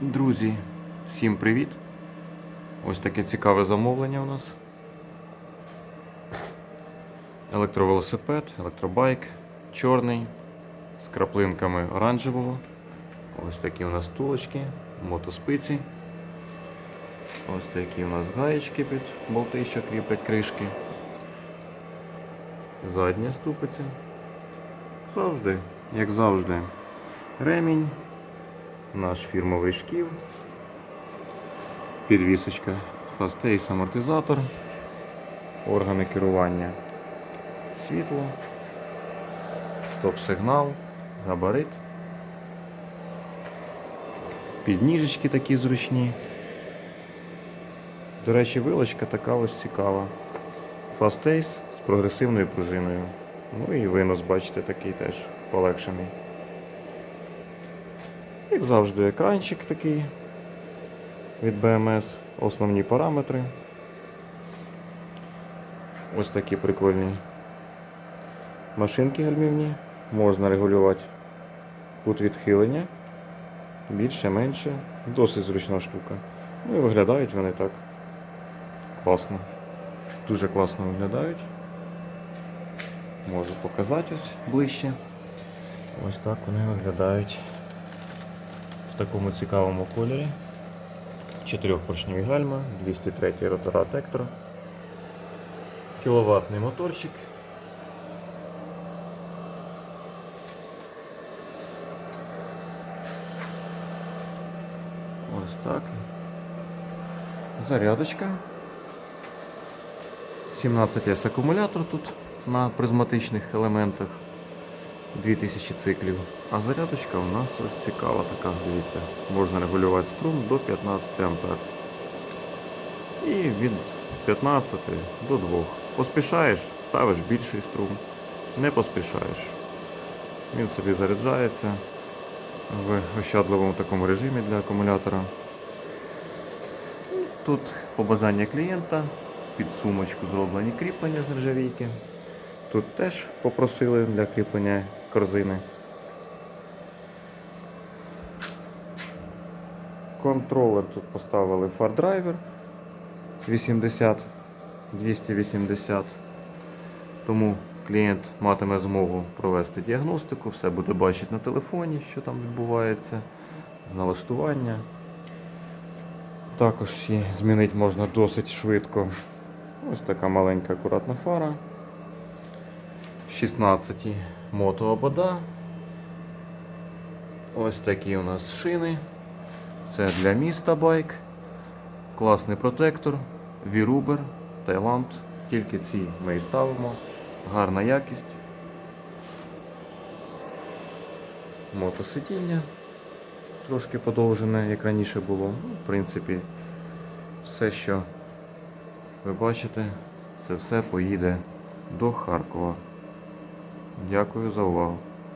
Друзі, всім привіт! Ось таке цікаве замовлення у нас. Електровелосипед, електробайк, чорний, з краплинками оранжевого. Ось такі у нас тулочки, мотоспиці. Ось такі у нас гаєчки під болти, що кріплять кришки. Задня ступиця. Завжди, як завжди, ремінь наш фірмовий шків, підвісочка, фастейс амортизатор, органи керування, світло, стоп-сигнал, габарит, підніжечки такі зручні. До речі, вилочка така ось цікава. Фастейс з прогресивною пружиною. Ну і винос, бачите, такий теж полегшений. Як завжди, екранчик такий від BMS, основні параметри. Ось такі прикольні машинки гальмівні. Можна регулювати кут відхилення. Більше, менше. Досить зручна штука. Ну і виглядають вони так класно. Дуже класно виглядають. Можу показати ось ближче. Ось так вони виглядають такому цікавому кольорі. Чотирьохпоршневі гальма, 203 ротора Тектор. Кіловатний моторчик. Ось так. Зарядочка. 17С акумулятор тут на призматичних елементах. 2000 циклів. А зарядочка у нас ось цікава така, дивіться. Можна регулювати струм до 15 А. І від 15 до 2. Поспішаєш, ставиш більший струм. Не поспішаєш. Він собі заряджається в ощадливому такому режимі для акумулятора. Тут по бажанню клієнта під сумочку зроблені кріплення з нержавійки. Тут теж попросили для кріплення корзини. Контролер тут поставили фардрайвер 80 280. Тому клієнт матиме змогу провести діагностику, все буде бачити на телефоні, що там відбувається, налаштування. Також і змінити можна досить швидко. Ось така маленька акуратна фара. 16 мотообода. Ось такі у нас шини. Це для міста байк. Класний протектор. Вірубер, Таїланд. Тільки ці ми і ставимо. Гарна якість. Мотосидіння. Трошки подовжене, як раніше було. Ну, В принципі, все, що ви бачите, це все поїде до Харкова. Дякую за увагу.